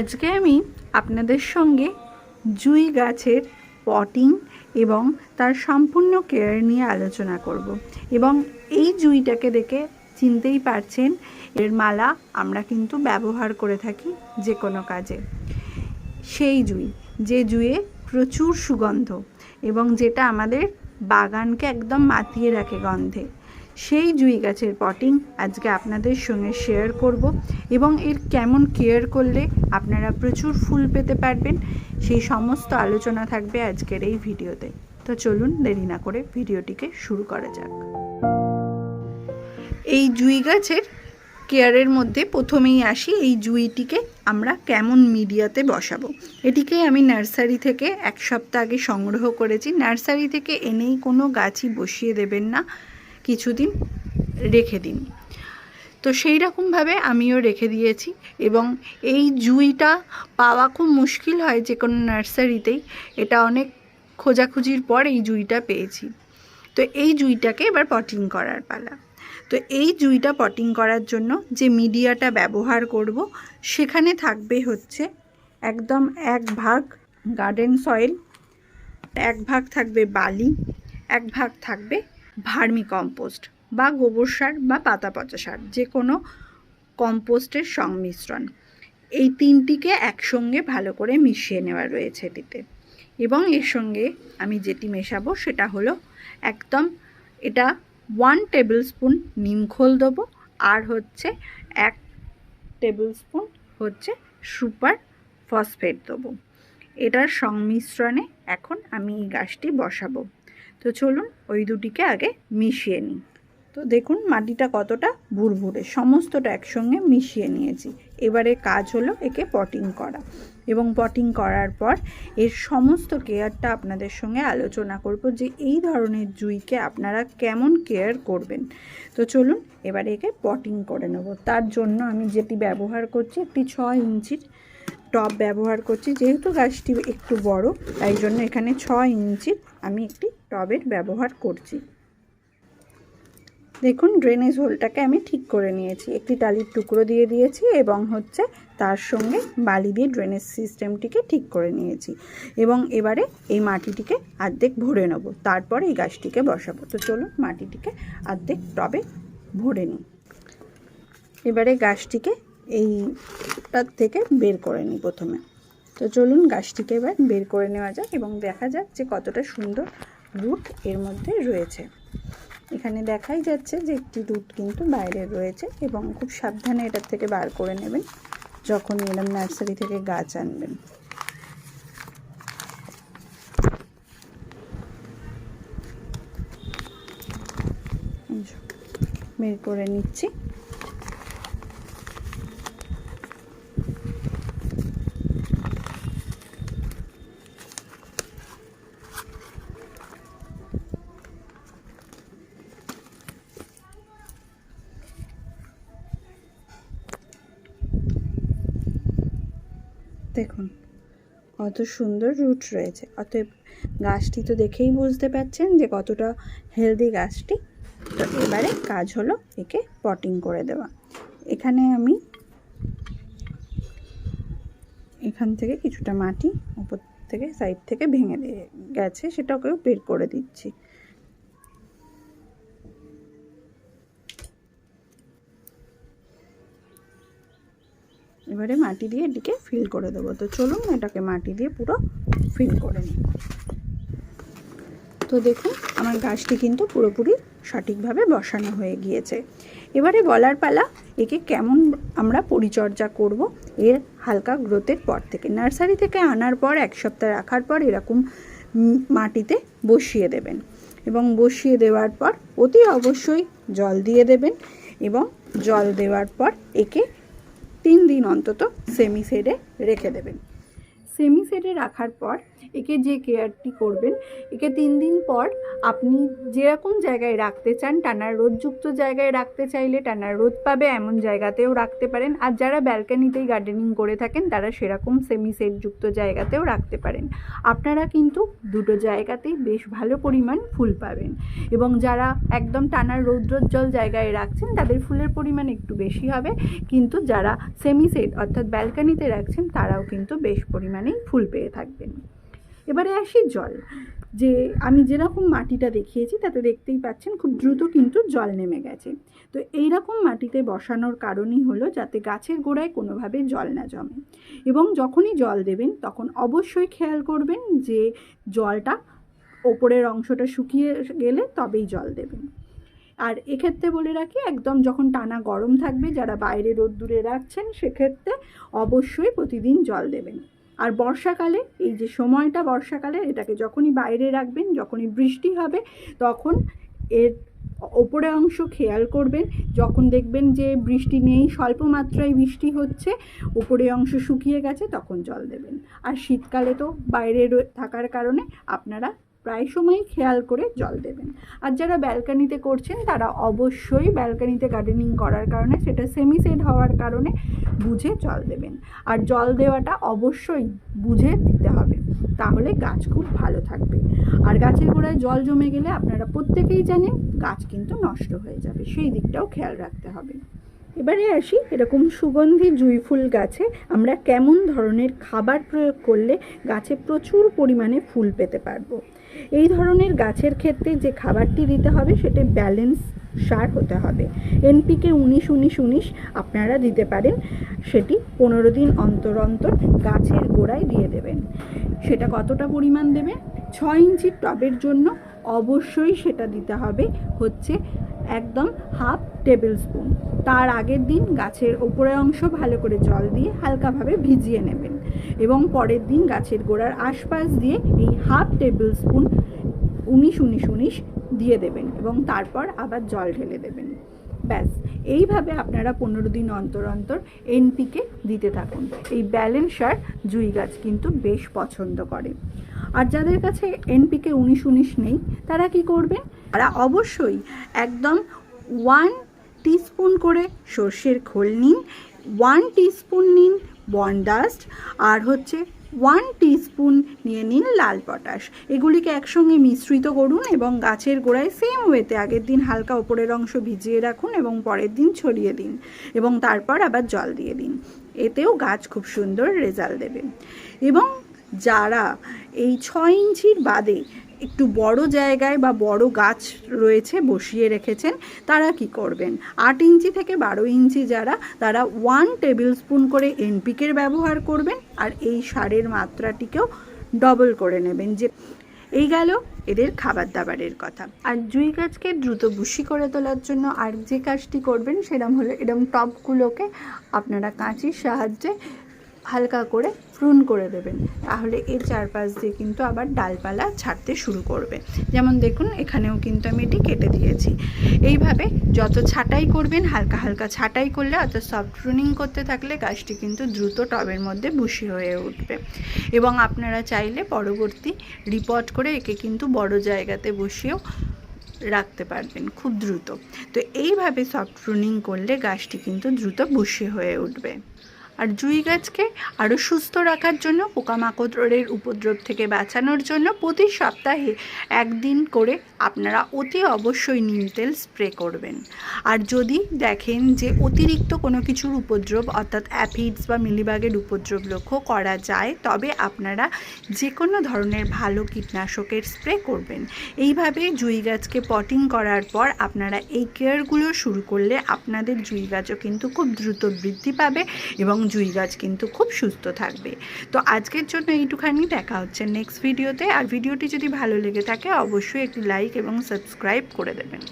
আজকে আমি আপনাদের সঙ্গে জুই গাছের পটিং এবং তার সম্পূর্ণ কেয়ার নিয়ে আলোচনা করব। এবং এই জুইটাকে দেখে চিনতেই পারছেন, এর মালা আমরা কিন্তু ব্যবহার করে থাকি যে কোনো কাজে। সেই জুই, যে জুয়ে প্রচুর সুগন্ধ এবং যেটা আমাদের বাগানকে একদম মাতিয়ে রাখে গন্ধে। সেই জুই গাছের পটিং আজকে আপনাদের সঙ্গে শেয়ার করব এবং এর কেমন কেয়ার করলে আপনারা প্রচুর ফুল পেতে পারবেন, সেই সমস্ত আলোচনা থাকবে আজকের এই ভিডিওতে। তো চলুন দেরি না করে ভিডিওটিকে শুরু করা যাক। এই জুই গাছের কেয়ারের মধ্যে প্রথমেই আসি, এই জুইটিকে আমরা কেমন মিডিয়াতে বসাবো। এটিকে আমি নার্সারি থেকে এক সপ্তাহ আগে সংগ্রহ করেছি। নার্সারি থেকে এনেই কোনো গাছই বসিয়ে দেবেন না। কিছুদিন রেখে দিন। তো সেই রকমভাবে আমিও রেখে দিয়েছি এবং এই জুইটা পাওয়া খুব মুশকিল হয় যে কোনো নার্সারিতেই। এটা অনেক খোঁজাখুঁজির পর এই জুইটা পেয়েছি। তো এই জুইটাকে এবার পটিং করার পালা। তো এই জুইটা পটিং করার জন্য যে মিডিয়াটা ব্যবহার করব, সেখানে থাকবে হচ্ছে একদম এক ভাগ গার্ডেন সয়েল, এক ভাগ থাকবে বালি, এক ভাগ থাকবে ভার্মি কম্পোস্ট বা গোবর সার বা পাতা পচা সার যে কোনো কম্পোস্টের সংমিশ্রণ। এই তিনটিকে একসঙ্গে ভালো করে মিশিয়ে নেওয়া রয়েছে এটিতে। এবং এর সঙ্গে আমি যেটি মেশাবো সেটা হলো একদম এটা ওয়ান টেবিল স্পুন নিমখোল দেবো, আর হচ্ছে এক টেবিল স্পুন হচ্ছে সুপার ফসফেট দেবো। এটার সংমিশ্রণে এখন আমি এই গাছটি বসাবো। তো চলুন ওই দুটিকে আগে মিশিয়ে নিই। তো দেখুন মাটিটা কতটা ভুরভুরে, সমস্তটা একসঙ্গে মিশিয়ে নিয়েছি। এবারে কাজ হলো একে পটিং করা এবং পটিং করার পর এর সমস্ত কেয়ারটা আপনাদের সঙ্গে আলোচনা করব যে এই ধরনের জুইকে আপনারা কেমন কেয়ার করবেন। তো চলুন এবারে একে পটিং করে নেব। তার জন্য আমি যেটি ব্যবহার করছি একটি ছ ইঞ্চির টব ব্যবহার করছি। যেহেতু গাছটি একটু বড়, তাই জন্য এখানে ছ ইঞ্চির আমি একটি টবের ব্যবহার করছি। দেখুন ড্রেনেজ হোলটাকে আমি ঠিক করে নিয়েছি। একটি টালির টুকরো দিয়ে দিয়েছি এবং হচ্ছে তার সঙ্গে বালি দিয়ে ড্রেনেজ সিস্টেমটিকে ঠিক করে নিয়েছি। এবং এবারে এই মাটিটিকে আর্ধেক ভরে নেব। তারপর এই গাছটিকে বসাবো। তো চলুন মাটিটিকে আর্ধেক টবে ভরে নিই। এবারে গাছটিকে এইটার থেকে বের করে নিই প্রথমে। তো চলুন গাছটিকে এবার বের করে নেওয়া যাক এবং দেখা যাক যে কতটা সুন্দর রুট এর মধ্যে রয়েছে। এখানে দেখাই যাচ্ছে যে একটি রুট কিন্তু বাইরে রয়েছে এবং খুব সাবধানে এটার থেকে বার করে নেবেন যখন এরম নার্সারি থেকে গাছ আনবেন। বের করে নিচ্ছি। দেখুন, কত সুন্দর রুট রয়েছে। অতএব গাছটি তো দেখেই বুঝতে পারছেন যে কতটা হেলদি গাছটি। তো এবারে কাজ হলো একে পটিং করে দেওয়া। এখানে আমি এখান থেকে কিছুটা মাটি উপর থেকে সাইড থেকে ভেঙে দিয়ে গেছে, সেটাকেও বের করে দিচ্ছি। এবারে মাটি দিয়ে এটিকে ফিল করে দেবো। তো চলুন এটাকে মাটি দিয়ে পুরো ফিল করে নিই। তো দেখুন, আমার গাছটি কিন্তু পুরোপুরি সঠিকভাবে বসানো হয়ে গিয়েছে। এবারে বলার পালা, একে কেমন আমরা পরিচর্যা করব এর হালকা গ্রোথের পর থেকে। নার্সারি থেকে আনার পর, এক সপ্তাহ রাখার পর এরকম মাটিতে বসিয়ে দেবেন এবং বসিয়ে দেওয়ার পর অতি অবশ্যই জল দিয়ে দেবেন এবং জল দেওয়ার পর একে তিন দিন অন্তত সেমি সেডে রেখে দেবেন। সেমি সেডে রাখার পর একে যে কেয়ারটি করবেন, একে তিন দিন পর আপনি যেরকম জায়গায় রাখতে চান টানার রোদযুক্ত জায়গায় রাখতে চাইলে টানার রোদ পাবে, এমন জায়গাতেও রাখতে পারেন। আর যারা ব্যালকানিতেই গার্ডেনিং করে থাকেন, তারা সেরকম সেমি সেটযুক্ত জায়গাতেও রাখতে পারেন। আপনারা কিন্তু দুটো জায়গাতেই বেশ ভালো পরিমাণ ফুল পাবেন। এবং যারা একদম টানার রৌদ্রোজ্জ্বল জায়গায় রাখছেন, তাদের ফুলের পরিমাণ একটু বেশি হবে। কিন্তু যারা সেমি সেট অর্থাৎ ব্যালকানিতে রাখছেন, তারাও কিন্তু বেশ পরিমাণেই ফুল পেয়ে থাকবেন। এবারে আসি জল। যে আমি যেরকম মাটিটা দেখিয়েছি, তাতে দেখতেই পাচ্ছেন খুব দ্রুত কিন্তু জল নেমে গেছে। তো এই রকম মাটিতে বসানোর কারণই হলো যাতে গাছের গোড়ায় কোনোভাবে জল না জমে। এবং যখনই জল দেবেন, তখন অবশ্যই খেয়াল করবেন যে জলটা ওপরের অংশটা শুকিয়ে গেলে তবেই জল দেবেন। আর এক্ষেত্রে বলে রাখি, একদম যখন টানা গরম থাকবে, যারা বাইরে রোদ্দুরে রাখছেন, সেক্ষেত্রে অবশ্যই প্রতিদিন জল দেবেন। আর বর্ষাকালে, এই যে সময়টা বর্ষাকালে, এটাকে যখনই বাইরে রাখবেন, যখনই বৃষ্টি হবে, তখন এর ওপরে অংশ খেয়াল করবেন। যখন দেখবেন যে বৃষ্টি নেই স্বল্প মাত্রায় বৃষ্টি হচ্ছে ওপরে অংশ শুকিয়ে গেছে, তখন জল দেবেন। আর শীতকালে তো বাইরে থাকার কারণে আপনারা প্রায় সময়ই খেয়াল করে জল দেবেন। আর যারা ব্যালকানিতে করছেন, তারা অবশ্যই ব্যালকানিতে গার্ডেনিং করার কারণে, সেটা সেমি সেট হওয়ার কারণে বুঝে জল দেবেন। আর জল দেওয়াটা অবশ্যই বুঝে দিতে হবে, তাহলে গাছ খুব ভালো থাকবে। আর গাছের গোড়ায় জল জমে গেলে আপনারা প্রত্যেকেই জানেন, গাছ কিন্তু নষ্ট হয়ে যাবে, সেই দিকটাও খেয়াল রাখতে হবে। এবারে আসি এরকম সুগন্ধি জুঁই ফুল গাছে। আমরা কেমন ধরনের খাবার প্রয়োগ করলে গাছে প্রচুর পরিমাণে ফুল পেতে পারব? এই ধরনের গাছের ক্ষেত্রে যে খাবারটি দিতে হবে, সেটা ব্যালেন্স সার হতে হবে। এনপিকে উনিশ উনিশ উনিশ আপনারা দিতে পারেন। সেটি পনেরো দিন অন্তর অন্তর গাছের গোড়ায় দিয়ে দেবেন। সেটা কতটা পরিমাণ দেবেন ছয় ইঞ্চির টবের জন্য অবশ্যই সেটা দিতে হবে। হচ্ছে একদম হাফ টেবিল স্পুন। তার আগের দিন গাছের ওপরের অংশ ভালো করে জল দিয়ে হালকাভাবে ভিজিয়ে নেবেন এবং পরের দিন গাছের গোড়ার আশপাশ দিয়ে এই হাফ টেবিল স্পুন উনিশ উনিশ উনিশ দিয়ে দেবেন এবং তারপর আবার জল ঢেলে দেবেন। ব্যাস, এইভাবে আপনারা পনেরো দিন অন্তর অন্তর এনপিকে দিতে থাকুন। এই ব্যালেন্স সার জুই গাছ কিন্তু বেশ পছন্দ করে। আর যাদের কাছে এনপিকে উনিশ উনিশ নেই, তারা কি করবেন তারা অবশ্যই একদম ওয়ান টিস্পুন করে সর্ষের খোল নিন ওয়ান টিস্পুন নিন বনডাস্ট আর হচ্ছে ওয়ান টিস্পুন নিয়ে নিন লাল পটাশ। এগুলিকে একসঙ্গে মিশ্রিত করুন এবং গাছের গোড়ায় সেম ওয়েতে আগের দিন হালকা ওপরের অংশ ভিজিয়ে রাখুন এবং পরের দিন ছড়িয়ে দিন এবং তারপর আবার জল দিয়ে দিন। এতেও গাছ খুব সুন্দর রেজাল্ট দেবে। এবং যারা এই ছয় ইঞ্চির বাদে একটু বড় জায়গায় বা বড় গাছ রয়েছে বসিয়ে রেখেছেন, তারা কি করবেন? আট ইঞ্চি থেকে বারো ইঞ্চি যারা, তারা ওয়ান টেবিল স্পুন করে এনপিকের ব্যবহার করবেন আর এই সারের মাত্রাটিকেও ডবল করে নেবেন। যে এই গেল এদের খাবার দাবারের কথা। আর জুই গাছকে দ্রুত বুশি করে তোলার জন্য আর যে কাজটি করবেন সেরকম হলো এরকম টপগুলোকে আপনারা কাঁচির সাহায্যে হালকা করে প্রুন করে দেবেন। তাহলে এর চারপাশ দিয়ে কিন্তু আবার ডালপালা ছাড়তে শুরু করবে। যেমন দেখুন, এখানেও কিন্তু আমি এটি কেটে দিয়েছি। এইভাবে যত ছাটাই করবেন, হালকা হালকা ছাঁটাই করলে, অত সফট প্রুনিং করতে থাকলে গাছটি কিন্তু দ্রুত টবের মধ্যে বুশি হয়ে উঠবে। এবং আপনারা চাইলে পরবর্তী রিপোর্ট করে একে কিন্তু বড় জায়গাতে বসিয়েও রাখতে পারবেন খুব দ্রুত। তো এইভাবে সফট প্রুনিং করলে গাছটি কিন্তু দ্রুত বুশি হয়ে উঠবে। আর জুই গাছকে আরও সুস্থ রাখার জন্য, পোকামাকড়ের উপদ্রব থেকে বাঁচানোর জন্য প্রতি সপ্তাহে একদিন করে আপনারা অতি অবশ্যই নিম তেল স্প্রে করবেন। আর যদি দেখেন যে অতিরিক্ত কোনো কিছুর উপদ্রব, অর্থাৎ অ্যাফিডস বা মিলিবাগের উপদ্রব লক্ষ্য করা যায়, তবে আপনারা যে কোনো ধরনের ভালো কীটনাশকের স্প্রে করবেন। এইভাবে জুই গাছকে পটিং করার পর আপনারা এই কেয়ারগুলো শুরু করলে আপনাদের জুই গাছও কিন্তু খুব দ্রুত বৃদ্ধি পাবে এবং জুই গাছ কিন্তু খুব সুস্থ থাকবে। তো আজকের জন্য এইটুখানি, দেখা হচ্ছে নেক্সট ভিডিওতে আর ভিডিওটি যদি ভালো লেগে থাকে, অবশ্যই একটি লাইক এবং সাবস্ক্রাইব করে দেবেন।